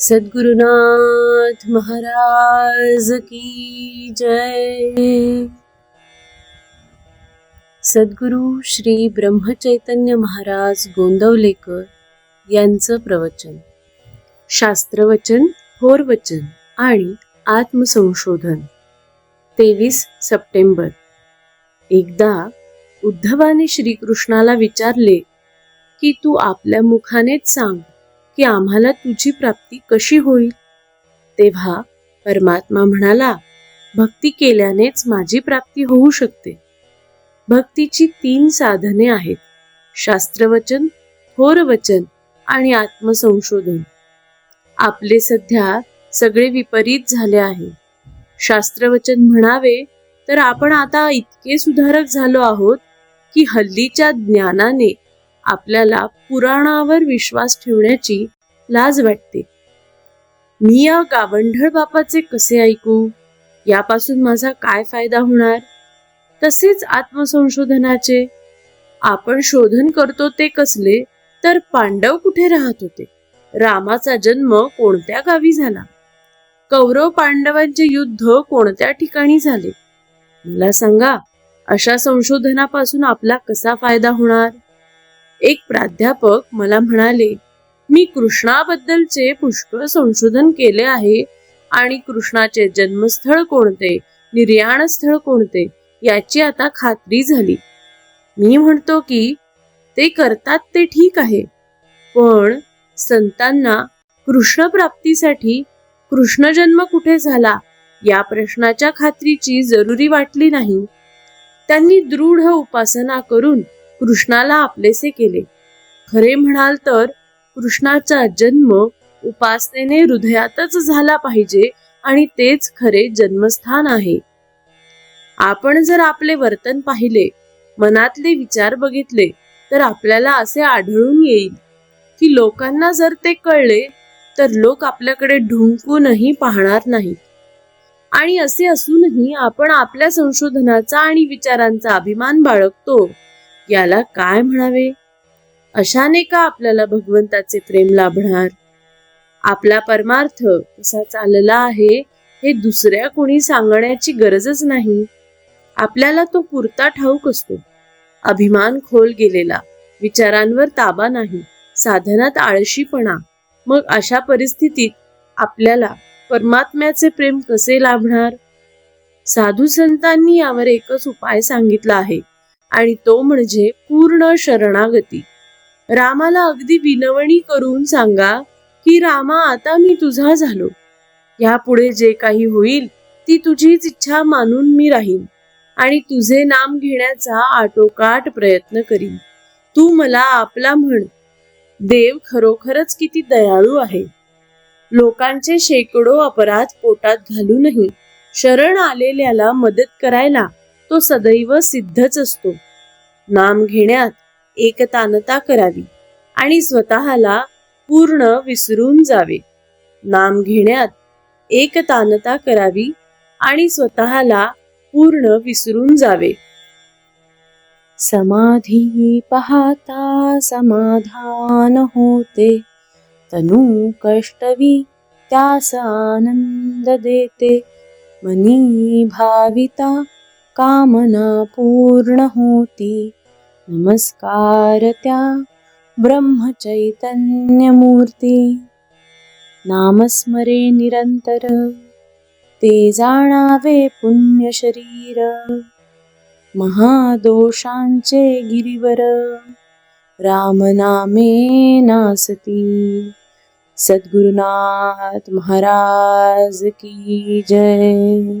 सद्गुरुनाथ महाराज की जय। सद्गुरु श्री ब्रह्मचैतन्य महाराज गोंदवलेकर यांचं प्रवचन। शास्त्रवचन होरवचन आणि आत्मसंशोधन। तेवीस सप्टेंबर। एकदा उद्धवाने श्रीकृष्णाला विचारले की तू आपल्या मुखानेच सांग की आम्हाला तुझी प्राप्ती कशी होईल? तेव्हा परमात्मा म्हणाला भक्ती केल्यानेच माझी प्राप्ती होऊ शकते. भक्तीची तीन साधने आहेत शास्त्रवचन थोरवचन आणि आत्मसंशोधन. आपले सध्या सगळे विपरीत झाले आहे. शास्त्रवचन म्हणावे तर आपण आता इतके सुधारक झालो आहोत की हल्लीच्या ज्ञानाने आपल्याला पुराणावर विश्वास ठेवण्याची लाज वाटते. मी या गावंढळ बापाचे कसे ऐकू? यापासून माझा काय फायदा होणार? तसेच आत्मसंशोधनाचे. आपण शोधन करतो ते कसले तर पांडव कुठे राहत होते? रामाचा जन्म कोणत्या गावी झाला? कौरव पांडवांचे युद्ध कोणत्या ठिकाणी झाले? मला सांगा अशा संशोधनापासून आपला कसा फायदा होणार? एक प्राध्यापक मला म्हणाले मी कृष्णाबद्दलचे पुष्कळ संशोधन केले आहे आणि कृष्णाचे जन्मस्थळ कोणते निर्याण स्थळ कोणते याची आता खात्री झाली. मी म्हणतो की ते करतात ते ठीक आहे. पण संतांना कृष्ण प्राप्तीसाठी कृष्ण जन्म कुठे झाला या प्रश्नाच्या खात्रीची जरुरी वाटली नाही. त्यांनी दृढ उपासना करून कृष्णाला आपलेसे केले. खरे म्हणाल तर कृष्णाचा जन्म उपासनेने हृदयातच झाला पाहिजे आणि तेच खरे जन्मस्थान आहे. आपण जर आपले वर्तन पाहिले मनातले विचार बघितले तर आपल्याला असे आढळून येईल की लोकांना जर ते कळले तर लोक आपल्याकडे ढुंकूनही पाहणार नाहीत. आणि असे असूनही आपण आपल्या संशोधनाचा आणि विचारांचा अभिमान बाळगतो. याला काय म्हणावे? अशाने का आपल्याला भगवंताचे प्रेम लाभणार? आपला परमार्थ कसा चालला आहे हे दुसऱ्या कोणी सांगण्याची गरजच नाही. आपल्याला तो पुरता ठाऊक असतो. अभिमान खोल गेलेला विचारांवर ताबा नाही साधनात आळशीपणा. मग अशा परिस्थितीत आपल्याला परमात्म्याचे प्रेम कसे लाभणार? साधू संतांनी यावर एकच उपाय सांगितला आहे. आणि तो म्हणजे पूर्ण शरणागती. रामाला अगदी विनवणी करून सांगा की रामा आता मी तुझा झालो. यापुढे जे काही होईल ती तुझीच इच्छा मानून मी राहीन आणि तुझे नाम घेण्याचा आटोकाट प्रयत्न करीन. तू मला आपला म्हण. देव खरोखरच किती दयाळू आहे. लोकांचे शेकडो अपराध पोटात घालूनही शरण आलेल्याला मदत करायला तो सदैव सिद्धच असतो. नाम घेण्यात एकतानता करावी आणि स्वतःला पूर्ण विसरून जावे. नाम घेण्यात एकतानता करावी आणि स्वतःला पूर्ण विसरून जावे. समाधी पाहता समाधान होते. तनू कष्टवी त्यास आनंद देते. मनी भाविता कामना पूर्ण होती. नमस्कार त्या ब्रह्मचैतन्यमूर्ती. नामस्मरे निरंतर. ते जाणावे पुण्य शरीर महादोषांचे गिरीवर. रामनामे नासती. सद्गुरुनाथ महाराज की जय.